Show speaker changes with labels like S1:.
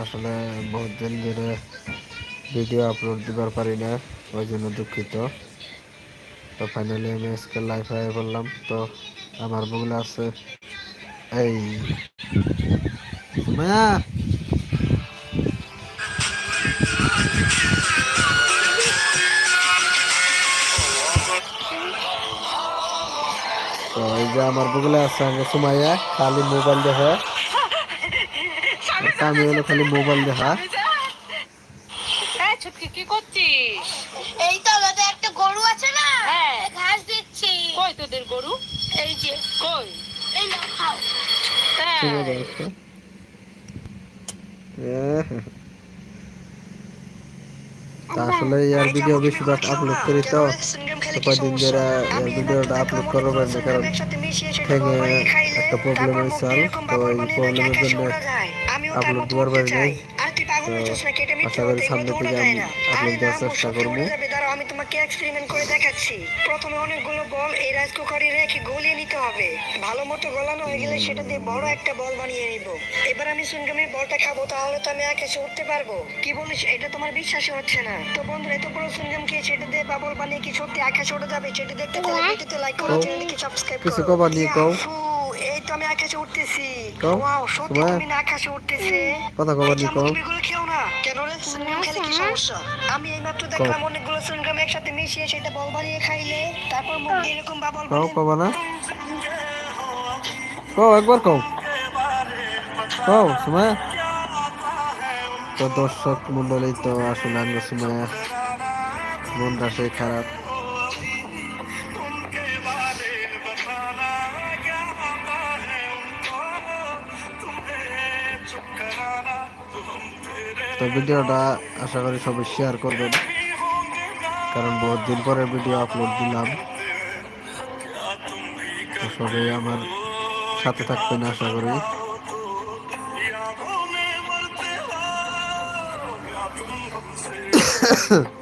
S1: আসলে বহুত দিন ধরে ভিডিও আপলোড দিবার পারি না, ওই জন্য দুঃখিত। তো ফাইনালি আমি আজকে লাইভ হয়ে বললাম তো আমার বগুলা আছে, এই তো এই যে আমার বগুলা আছে আমি সুমাইয়া খালি মোবাইল দেখা। আমি হলো খালি মোবাইল দেখা।
S2: হ্যাঁ ছুটকি কি করছিস?
S3: এই তো আমাদের একটা গরু আছে না
S2: হ্যাঁ।
S3: ঘাস দিচ্ছি।
S2: কই তোদের গরু?
S3: এই যে
S2: কই?
S3: এই নাও খাও।
S2: হ্যাঁ
S1: ঠিক আছে আজকে। এহ। তা আসলে ইয়ার ভিডিও বেশিরভাগ আপলোড করি তো। কয়দিন ধরে ইয়ার ভিডিওটা আপলোড করব না কারণ ঠেঙে একটা প্রবলেম হয়েছিল তো এই প্রবলেমের জন্য আপলোড দেওয়ার পারি নাই। তো আশা করি সামনে থেকে আমি আপলোড দেওয়ার চেষ্টা
S4: আমি তোমাকে এক্সপেরিমেন্ট করে দেখাচ্ছি। প্রথমে অনেকগুলো বল এই রাইস কুকারে রেখে গলিয়ে নিতে হবে। ভালো মতো গলানো হয়ে গেলে সেটা দিয়ে বড় একটা বল বানিয়ে নিব। এবার আমি সুনগামে বলটা খাব তাহলে তো আমি আকাশে উঠতে পারব। কি বলিস এটা তোমার বিশ্বাসই হচ্ছে না। তো বন্ধুরা এত বড় সুনগাম খেয়ে সেটা দিয়ে বাবল বানিয়ে কি সত্যি আকাশে উঠে যাবে? সেটা দেখতে চাইলে ভিডিওতে লাইক করো
S1: কও।
S4: চ্যানেলকে সাবস্ক্রাইব
S1: কিছু
S4: করো।
S1: কবার নিয়ে কও।
S4: এই তো আমি আকাশে উঠতেছি। ওয়াও সত্যি তুমি না আকাশে উঠতেছে।
S1: কথা কবার নি কও।
S4: এগুলো খেও না। কেন রে? সুনগাম খেলে কি সমস্যা? আমি এইমাত্র দেখলাম অনেকগুলো সুনগাম একসাথে মিশিয়ে সেটা বল বানিয়ে খাইলে। তারপর মুখ এরকম বাবল বানিয়ে
S1: কবা না। কও, একবার কও। কও, সময়। তো দর্শক মন্ডলী তো আসলে আমরা সময়। মনটা সেই খারাপ। তো ভিডিওটা আশা করি সবাই শেয়ার করবেন। কারণ বহুত দিন পরে ভিডিও আপলোড দিলাম। সবাই আমার সাথে থাকবেন আশা করি। হ্যাঁ